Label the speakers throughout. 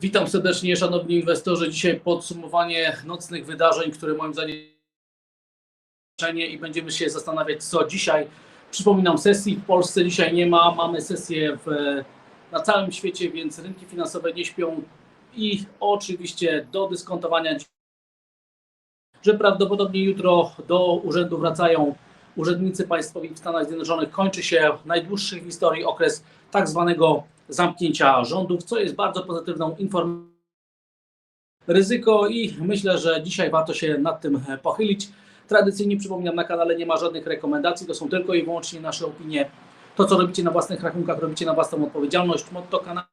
Speaker 1: Witam serdecznie, szanowni inwestorzy. Dzisiaj podsumowanie nocnych wydarzeń, które moim zdaniem i będziemy się zastanawiać, co dzisiaj. Przypominam, sesji w Polsce dzisiaj nie ma. Mamy sesję w, na całym świecie, więc rynki finansowe nie śpią i oczywiście do dyskontowania, że prawdopodobnie jutro do urzędu wracają urzędnicy państwowi w Stanach Zjednoczonych. Kończy się najdłuższy w historii okres tak zwanego zamknięcia rządów, co jest bardzo pozytywną informacją. Ryzyko i myślę, że dzisiaj warto się nad tym pochylić. Tradycyjnie przypominam, na kanale nie ma żadnych rekomendacji, to są tylko i wyłącznie nasze opinie. To, co robicie na własnych rachunkach, robicie na własną odpowiedzialność. Motto kanału.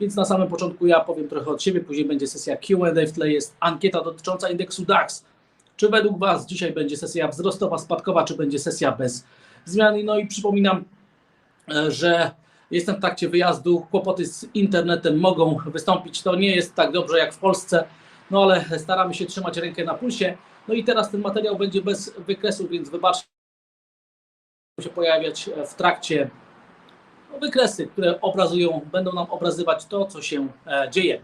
Speaker 1: Więc na samym początku ja powiem trochę od siebie, później będzie sesja Q&A, w tle jest ankieta dotycząca indeksu DAX. Czy według Was dzisiaj będzie sesja wzrostowa, spadkowa, czy będzie sesja bez zmian? No i przypominam, e, że jestem w trakcie wyjazdu, kłopoty z internetem mogą wystąpić. To nie jest tak dobrze jak w Polsce, no ale staramy się trzymać rękę na pulsie. No i teraz ten materiał będzie bez wykresu, więc wybaczcie, się pojawiać w trakcie no, wykresy, które obrazują, będą nam obrazywać to, co się e, dzieje.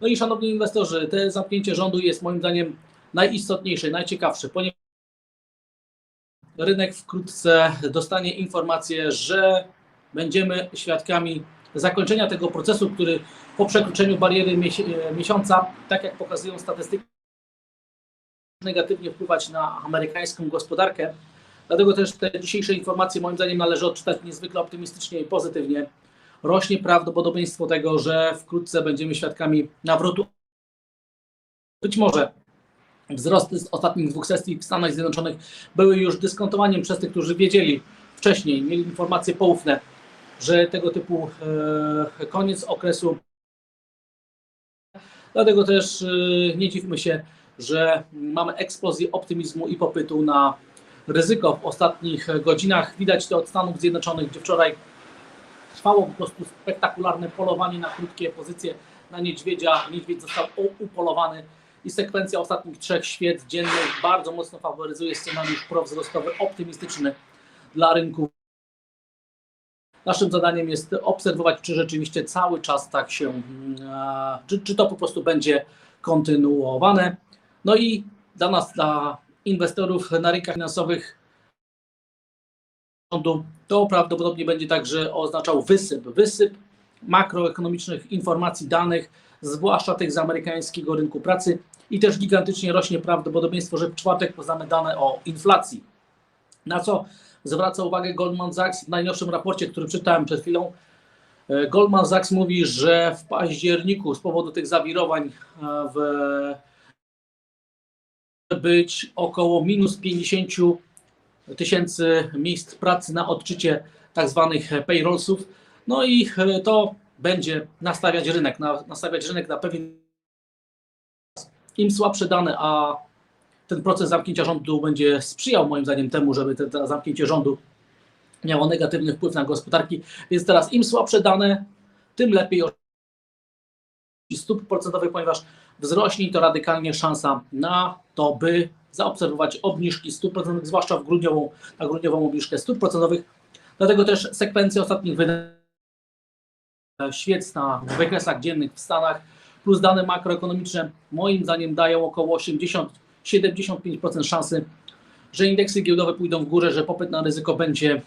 Speaker 1: No i szanowni inwestorzy, te zamknięcie rządu jest moim zdaniem najistotniejsze, najciekawsze, ponieważ rynek wkrótce dostanie informację, że będziemy świadkami zakończenia tego procesu, który po przekroczeniu bariery miesiąca, tak jak pokazują statystyki, negatywnie wpływać na amerykańską gospodarkę. Dlatego też te dzisiejsze informacje moim zdaniem należy odczytać niezwykle optymistycznie i pozytywnie. Rośnie prawdopodobieństwo tego, że wkrótce będziemy świadkami nawrotu. Być może wzrosty z ostatnich dwóch sesji w Stanach Zjednoczonych były już dyskontowaniem przez tych, którzy wiedzieli wcześniej, mieli informacje poufne, że tego typu e, koniec okresu. Dlatego też e, nie dziwmy się, że mamy eksplozję optymizmu i popytu na ryzyko w ostatnich godzinach. Widać to od Stanów Zjednoczonych, gdzie wczoraj trwało po prostu spektakularne polowanie na krótkie pozycje na niedźwiedzia. Niedźwiedź został upolowany i sekwencja ostatnich trzech świec dziennych bardzo mocno faworyzuje scenariusz prowzrostowy, optymistyczny dla rynku. Naszym zadaniem jest obserwować, czy rzeczywiście cały czas tak się, czy, czy to po prostu będzie kontynuowane. No i dla nas, dla inwestorów na rynkach finansowych, to prawdopodobnie będzie także oznaczał wysyp, wysyp makroekonomicznych informacji, danych, zwłaszcza tych z amerykańskiego rynku pracy i też gigantycznie rośnie prawdopodobieństwo, że w czwartek poznamy dane o inflacji. Na co zwraca uwagę Goldman Sachs w najnowszym raporcie, który czytałem przed chwilą. E, Goldman Sachs mówi, że w październiku z powodu tych zawirowań e, w być około minus 50 tysięcy miejsc pracy na odczycie tak zwanych payrollsów. No i e, to będzie nastawiać rynek, na, nastawiać rynek na pewien im słabsze dane, a ten proces zamknięcia rządu będzie sprzyjał moim zdaniem temu, żeby to zamknięcie rządu miało negatywny wpływ na gospodarki. Więc teraz im słabsze dane, tym lepiej stóp procentowych, ponieważ wzrośnie to radykalnie szansa na to, by zaobserwować obniżki stóp procentowych, zwłaszcza w grudniową, na grudniową obniżkę stóp procentowych. Dlatego też sekwencja ostatnich wydarzeń świec na wykresach dziennych w Stanach plus dane makroekonomiczne moim zdaniem dają około 80-75% szansy, że indeksy giełdowe pójdą w górę, że popyt na ryzyko będzie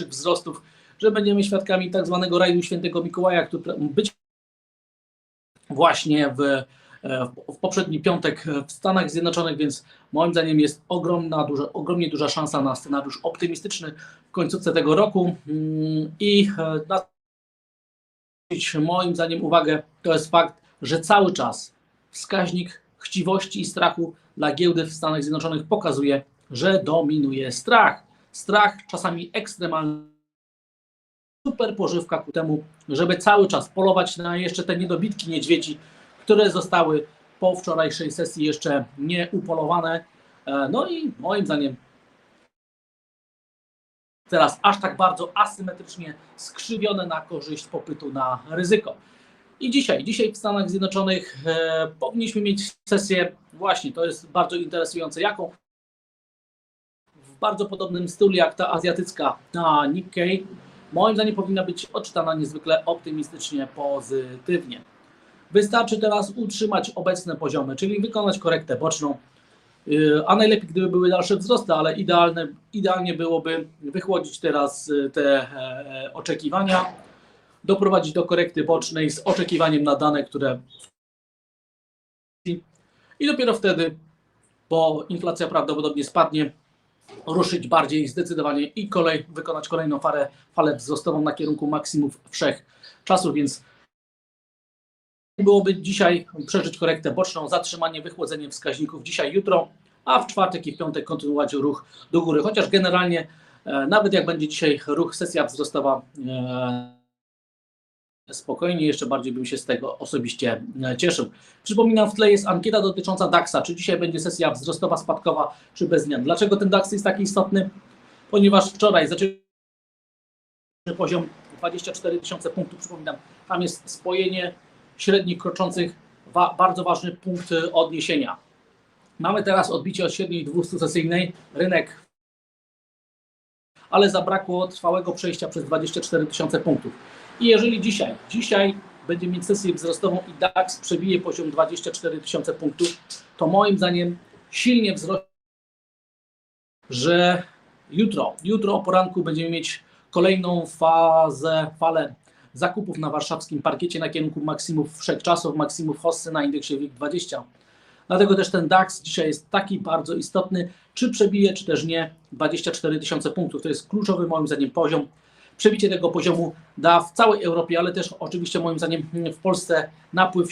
Speaker 1: wzrostów, że będziemy świadkami tak zwanego raju świętego Mikołaja, który być właśnie w, w poprzedni piątek w Stanach Zjednoczonych, więc moim zdaniem jest ogromna, duża, ogromnie duża szansa na scenariusz optymistyczny w końcówce tego roku i na moim zdaniem uwagę, to jest fakt, że cały czas wskaźnik chciwości i strachu dla giełdy w Stanach Zjednoczonych pokazuje, że dominuje strach. Strach czasami ekstremalny. Super pożywka ku temu, żeby cały czas polować na jeszcze te niedobitki niedźwiedzi, które zostały po wczorajszej sesji jeszcze nie upolowane. E, no i moim zdaniem teraz aż tak bardzo asymetrycznie skrzywione na korzyść popytu na ryzyko. I dzisiaj, dzisiaj w Stanach Zjednoczonych e, powinniśmy mieć sesję, właśnie to jest bardzo interesujące, jaką w bardzo podobnym stylu jak ta azjatycka na Nikkei, moim zdaniem powinna być odczytana niezwykle optymistycznie, pozytywnie. Wystarczy teraz utrzymać obecne poziomy, czyli wykonać korektę boczną, yy, a najlepiej gdyby były dalsze wzrosty, ale idealne, idealnie byłoby wychłodzić teraz yy, te e, oczekiwania, doprowadzić do korekty bocznej z oczekiwaniem na dane, które i dopiero wtedy, bo inflacja prawdopodobnie spadnie, ruszyć bardziej zdecydowanie i kolej, wykonać kolejną falę, falę wzrostową na kierunku maksimów wszech czasów, więc byłoby dzisiaj przeżyć korektę boczną, zatrzymanie, wychłodzenie wskaźników dzisiaj, jutro, a w czwartek i w piątek kontynuować ruch do góry. Chociaż generalnie, e, nawet jak będzie dzisiaj ruch, sesja wzrostowa, e, spokojnie, jeszcze bardziej bym się z tego osobiście e, cieszył. Przypominam, w tle jest ankieta dotycząca DAX-a. Czy dzisiaj będzie sesja wzrostowa, spadkowa, czy bez zmian? Dlaczego ten DAX jest taki istotny? Ponieważ wczoraj zaczął poziom 24 tysiące punktów, przypominam, tam jest spojenie średnich kroczących, wa bardzo ważny punkt e, odniesienia. Mamy teraz odbicie od średniej 200-sesyjnej, rynek, ale zabrakło trwałego przejścia przez 24 tysiące punktów. I jeżeli dzisiaj, dzisiaj będzie mieć sesję wzrostową i DAX przebije poziom 24 tysiące punktów, to moim zdaniem silnie wzrośnie, że jutro, jutro o poranku będziemy mieć kolejną fazę, falę zakupów na warszawskim parkiecie na kierunku maksimów wszechczasów, maksimów Hossy na indeksie WIG20. Dlatego też ten DAX dzisiaj jest taki bardzo istotny, czy przebije, czy też nie 24 tysiące punktów. To jest kluczowy moim zdaniem poziom. Przebicie tego poziomu da w całej Europie, ale też oczywiście moim zdaniem w Polsce napływ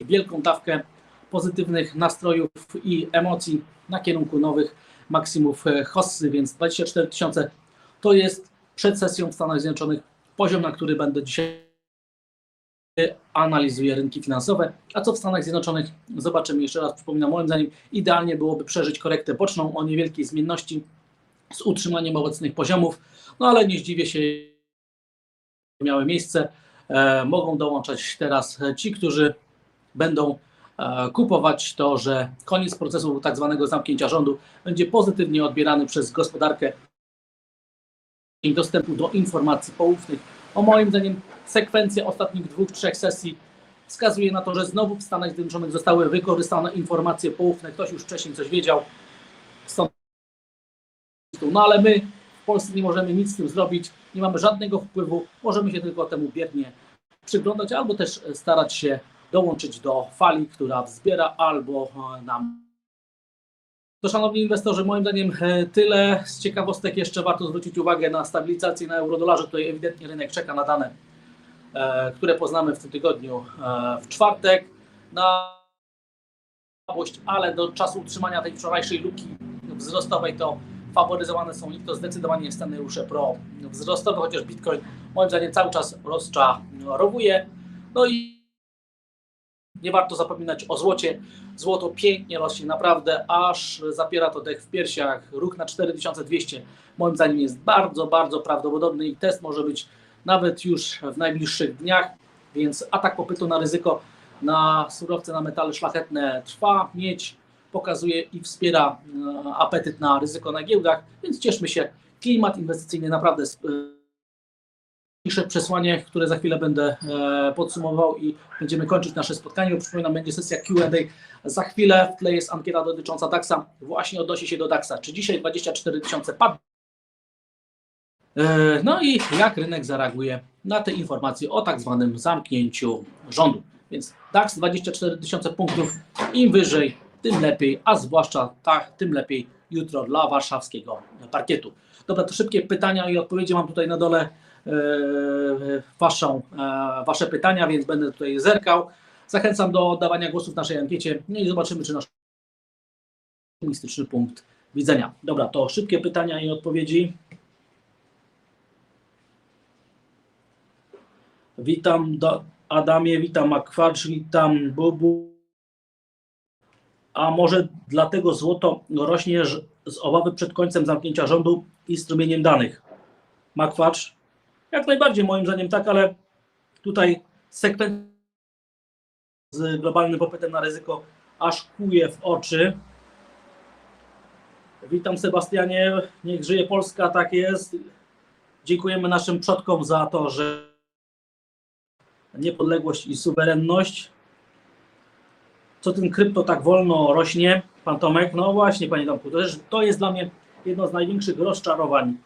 Speaker 1: wielką dawkę pozytywnych nastrojów i emocji na kierunku nowych maksimów Hossy, więc 24 tysiące to jest przed sesją w Stanach Zjednoczonych poziom, na który będę dzisiaj analizuje rynki finansowe. A co w Stanach Zjednoczonych? Zobaczymy jeszcze raz. Przypominam, moim zdaniem idealnie byłoby przeżyć korektę boczną o niewielkiej zmienności z utrzymaniem obecnych poziomów, no ale nie zdziwię się, miały miejsce. E, mogą dołączać teraz ci, którzy będą e, kupować to, że koniec procesu tak zwanego zamknięcia rządu będzie pozytywnie odbierany przez gospodarkę dostępu do informacji poufnych. O moim zdaniem sekwencja ostatnich dwóch, trzech sesji wskazuje na to, że znowu w Stanach Zjednoczonych zostały wykorzystane informacje poufne. Ktoś już wcześniej coś wiedział. No ale my w Polsce nie możemy nic z tym zrobić, nie mamy żadnego wpływu, możemy się tylko temu biernie przyglądać albo też starać się dołączyć do fali, która wzbiera albo nam to szanowni inwestorzy, moim zdaniem e, tyle z ciekawostek. Jeszcze warto zwrócić uwagę na stabilizację na eurodolarze. Tutaj ewidentnie rynek czeka na dane, e, które poznamy w tym tygodniu e, w czwartek. Na ale do czasu utrzymania tej wczorajszej luki wzrostowej to faworyzowane są to zdecydowanie scenariusze pro wzrostowe, chociaż Bitcoin moim zdaniem cały czas rozczarowuje. No i nie warto zapominać o złocie. Złoto pięknie rośnie, naprawdę, aż zapiera to dech w piersiach. Ruch na 4200 moim zdaniem jest bardzo, bardzo prawdopodobny i test może być nawet już w najbliższych dniach, więc atak popytu na ryzyko na surowce, na metale szlachetne trwa. Miedź pokazuje i wspiera e, apetyt na ryzyko na giełdach, więc cieszmy się. Klimat inwestycyjny naprawdę Piszę przesłanie, które za chwilę będę e, podsumował i będziemy kończyć nasze spotkanie. Przypominam, będzie sesja QA. Za chwilę w tle jest ankieta dotycząca DAX-a. Właśnie odnosi się do DAX-a. Czy dzisiaj 24 tysiące padł? E, no i jak rynek zareaguje na te informacje o tak zwanym zamknięciu rządu. Więc DAX 24 tysiące punktów, im wyżej, tym lepiej, a zwłaszcza tak, tym lepiej jutro dla warszawskiego parkietu. Dobra, to szybkie pytania i odpowiedzi mam tutaj na dole E, waszą, e, wasze pytania, więc będę tutaj zerkał. Zachęcam do oddawania głosów w naszej ankiecie no i zobaczymy, czy nasz optymistyczny punkt widzenia. Dobra, to szybkie pytania i odpowiedzi. Witam do Adamie, witam Makwacz, witam Bubu. A może dlatego złoto rośnie z obawy przed końcem zamknięcia rządu i strumieniem danych? Makwacz, jak najbardziej moim zdaniem tak, ale tutaj sekwencja z globalnym popytem na ryzyko aż kuje w oczy. Witam Sebastianie, niech żyje Polska, tak jest. Dziękujemy naszym przodkom za to, że niepodległość i suwerenność. Co ten krypto tak wolno rośnie, pan Tomek? No właśnie, panie Tomku, to, też, to jest dla mnie jedno z największych rozczarowań.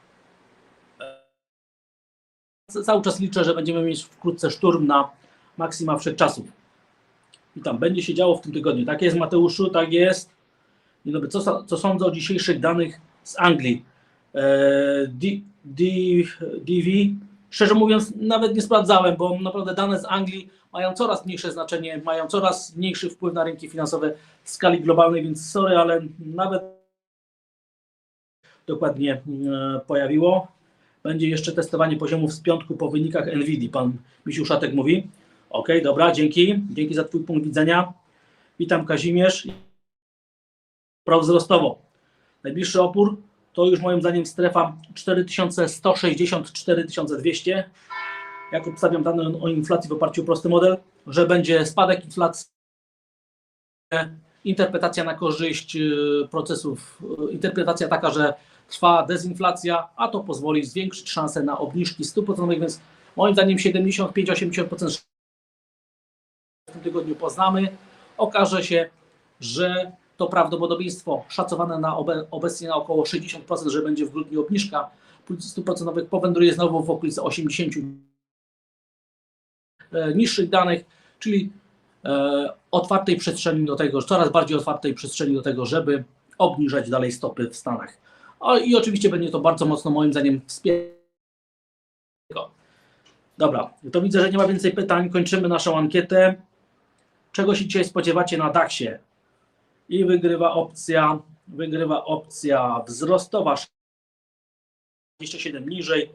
Speaker 1: E, Cały czas liczę, że będziemy mieć wkrótce szturm na maksima wszechczasów. I tam będzie się działo w tym tygodniu. Tak jest, Mateuszu, tak jest. Dzień dobry. Co, co sądzę o dzisiejszych danych z Anglii? E, DV, szczerze mówiąc, nawet nie sprawdzałem, bo naprawdę dane z Anglii mają coraz mniejsze znaczenie, mają coraz mniejszy wpływ na rynki finansowe w skali globalnej, więc sorry, ale nawet dokładnie e, pojawiło. Będzie jeszcze testowanie poziomów z piątku po wynikach NVIDII, pan Misiu Szatek mówi. Ok, dobra, dzięki. Dzięki za Twój punkt widzenia. Witam Kazimierz. Prowzrostowo. Najbliższy opór to już moim zdaniem strefa 4160-4200. Jak obstawiam dane o inflacji w oparciu o prosty model, że będzie spadek inflacji, interpretacja na korzyść y, procesów, y, interpretacja taka, że trwa dezinflacja, a to pozwoli zwiększyć szanse na obniżki stóp procentowych, więc moim zdaniem 75-80% w tym tygodniu poznamy. Okaże się, że to prawdopodobieństwo szacowane na obe, obecnie na około 60%, że będzie w grudniu obniżka stóp procentowych powędruje znowu w okolicy 80 e, niższych danych, czyli e, otwartej przestrzeni do tego, coraz bardziej otwartej przestrzeni do tego, żeby obniżać dalej stopy w Stanach. I oczywiście będzie to bardzo mocno moim zdaniem wspierać. Dobra, to widzę, że nie ma więcej pytań. Kończymy naszą ankietę. Czego się dzisiaj spodziewacie na DAX-ie? I wygrywa opcja, wygrywa opcja wzrostowa 27 niżej,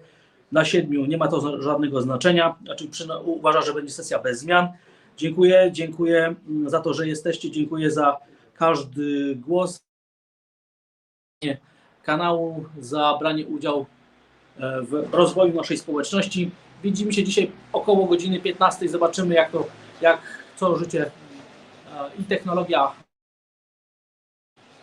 Speaker 1: na 7 nie ma to żadnego znaczenia, znaczy uważa, że będzie sesja bez zmian. Dziękuję, dziękuję mm, za to, że jesteście, dziękuję za każdy głos kanału, za branie udziału e, w rozwoju naszej społeczności. Widzimy się dzisiaj około godziny 15. Zobaczymy, jak to, jak co życie e, i technologia.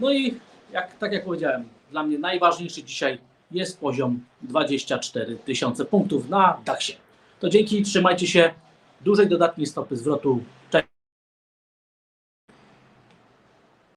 Speaker 1: No i jak, tak jak powiedziałem, dla mnie najważniejszy dzisiaj jest poziom 24 tysiące punktów na DAX-ie. To dzięki, trzymajcie się. Dużej dodatniej stopy zwrotu. Cześć.